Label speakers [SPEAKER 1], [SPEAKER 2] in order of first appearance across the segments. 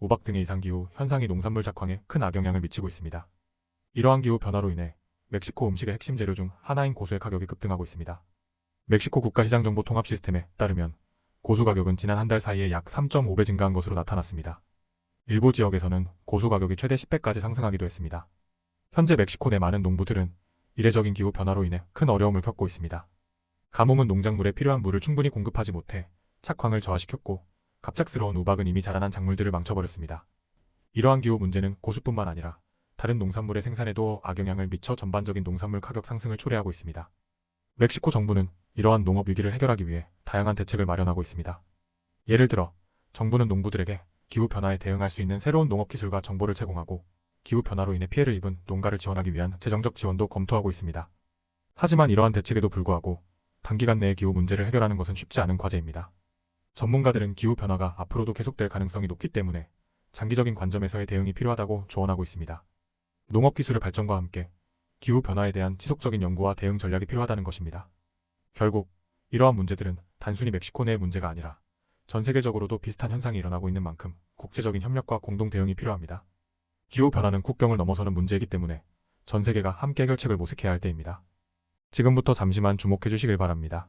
[SPEAKER 1] 우박 등의 이상기후 현상이 농산물 작황에 큰 악영향을 미치고 있습니다. 이러한 기후 변화로 인해 멕시코 음식의 핵심 재료 중 하나인 고수의 가격이 급등하고 있습니다. 멕시코 국가시장정보 통합 시스템에 따르면 고수 가격은 지난 한 달 사이에 약 3.5배 증가한 것으로 나타났습니다. 일부 지역에서는 고수 가격이 최대 10배까지 상승하기도 했습니다. 현재 멕시코 내 많은 농부들은 이례적인 기후 변화로 인해 큰 어려움을 겪고 있습니다. 가뭄은 농작물에 필요한 물을 충분히 공급하지 못해 착황을 저하시켰고 갑작스러운 우박은 이미 자라난 작물들을 망쳐버렸습니다. 이러한 기후 문제는 고수뿐만 아니라 다른 농산물의 생산에도 악영향을 미쳐 전반적인 농산물 가격 상승을 초래하고 있습니다. 멕시코 정부는 이러한 농업 위기를 해결하기 위해 다양한 대책을 마련하고 있습니다. 예를 들어 정부는 농부들에게 기후 변화에 대응할 수 있는 새로운 농업 기술과 정보를 제공하고 기후 변화로 인해 피해를 입은 농가를 지원하기 위한 재정적 지원도 검토하고 있습니다. 하지만 이러한 대책에도 불구하고 단기간 내에 기후 문제를 해결하는 것은 쉽지 않은 과제입니다. 전문가들은 기후 변화가 앞으로도 계속될 가능성이 높기 때문에 장기적인 관점에서의 대응이 필요하다고 조언하고 있습니다. 농업 기술의 발전과 함께 기후 변화에 대한 지속적인 연구와 대응 전략이 필요하다는 것입니다. 결국 이러한 문제들은 단순히 멕시코 내의 문제가 아니라 전 세계적으로도 비슷한 현상이 일어나고 있는 만큼 국제적인 협력과 공동 대응이 필요합니다. 기후 변화는 국경을 넘어서는 문제이기 때문에 전 세계가 함께 해결책을 모색해야 할 때입니다. 지금부터 잠시만 주목해 주시길 바랍니다.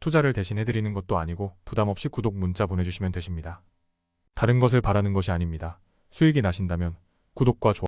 [SPEAKER 1] 투자를 대신 해드리는 것도 아니고 부담 없이 구독 문자 보내주시면 되십니다. 다른 것을 바라는 것이 아닙니다. 수익이 나신다면 구독과 좋아요